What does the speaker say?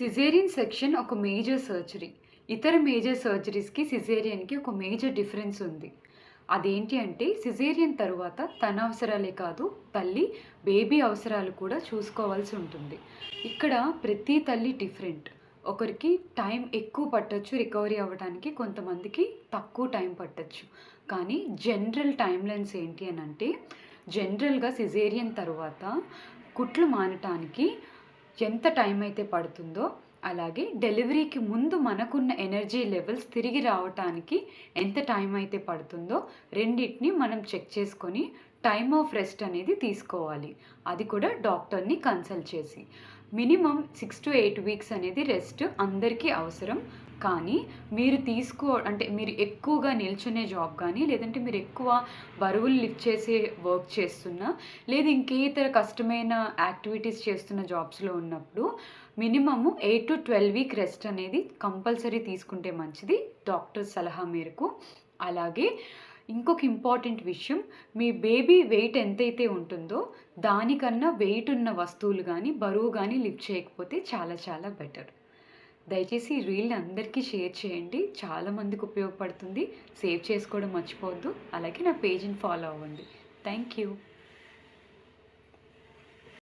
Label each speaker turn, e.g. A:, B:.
A: Caesarean section ఒక major surgery ఇతర major సర్జరీస్కి సిజేరియన్కి ఒక మేజర్ డిఫరెన్స్ ఉంది. అదేంటి అంటే సిజేరియన్ తరువాత తన అవసరాలే కాదు తల్లి బేబీ అవసరాలు కూడా చూసుకోవాల్సి ఉంటుంది. ఇక్కడ ప్రతి తల్లి డిఫరెంట్ ఒకరికి టైం ఎక్కువ పట్టచ్చు రికవరీ అవ్వడానికి కొంతమందికి తక్కువ టైం పట్టచ్చు. కానీ జనరల్ టైం లైన్స్ ఏంటి అని అంటే జనరల్గా సిజేరియన్ తర్వాత కుట్లు మానటానికి ఎంత టైం అయితే పడుతుందో అలాగే డెలివరీకి ముందు మనకున్న ఎనర్జీ లెవెల్స్ తిరిగి రావటానికి ఎంత టైం అయితే పడుతుందో రెండింటిని మనం చెక్ చేసుకొని టైమ్ ఆఫ్ రెస్ట్ అనేది తీసుకోవాలి. అది కూడా డాక్టర్ని కన్సల్ట్ చేసి. Minimum six to eight weeks అనేది రెస్ట్ అందరికీ అవసరం. కానీ మీరు తీసుకో అంటే మీరు ఎక్కువగా నిల్చునే జాబ్ కానీ లేదంటే మీరు ఎక్కువ బరువులు లిఫ్ట్ చేసే వర్క్ చేస్తున్నా లేదా ఇంకే ఇతర కష్టమైన యాక్టివిటీస్ చేస్తున్న జాబ్స్లో ఉన్నప్పుడు minimum eight to twelve week rest అనేది కంపల్సరీ తీసుకుంటే మంచిది డాక్టర్ సలహా మేరకు. అలాగే ఇంకొక ఇంపార్టెంట్ విషయం మీ బేబీ వెయిట్ ఎంతైతే ఉంటుందో దానికన్నా వెయిట్ ఉన్న వస్తువులు కానీ బరువు కానీ లిఫ్ట్ చేయకపోతే చాలా చాలా బెటర్. దయచేసి ఈ రీల్ని అందరికీ షేర్ చేయండి. చాలామందికి ఉపయోగపడుతుంది. సేవ్ చేసుకోవడం మర్చిపోవద్దు. అలాగే నా పేజ్ని ఫాలో అవ్వండి. Thank you.